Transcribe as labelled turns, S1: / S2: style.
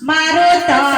S1: મારો તો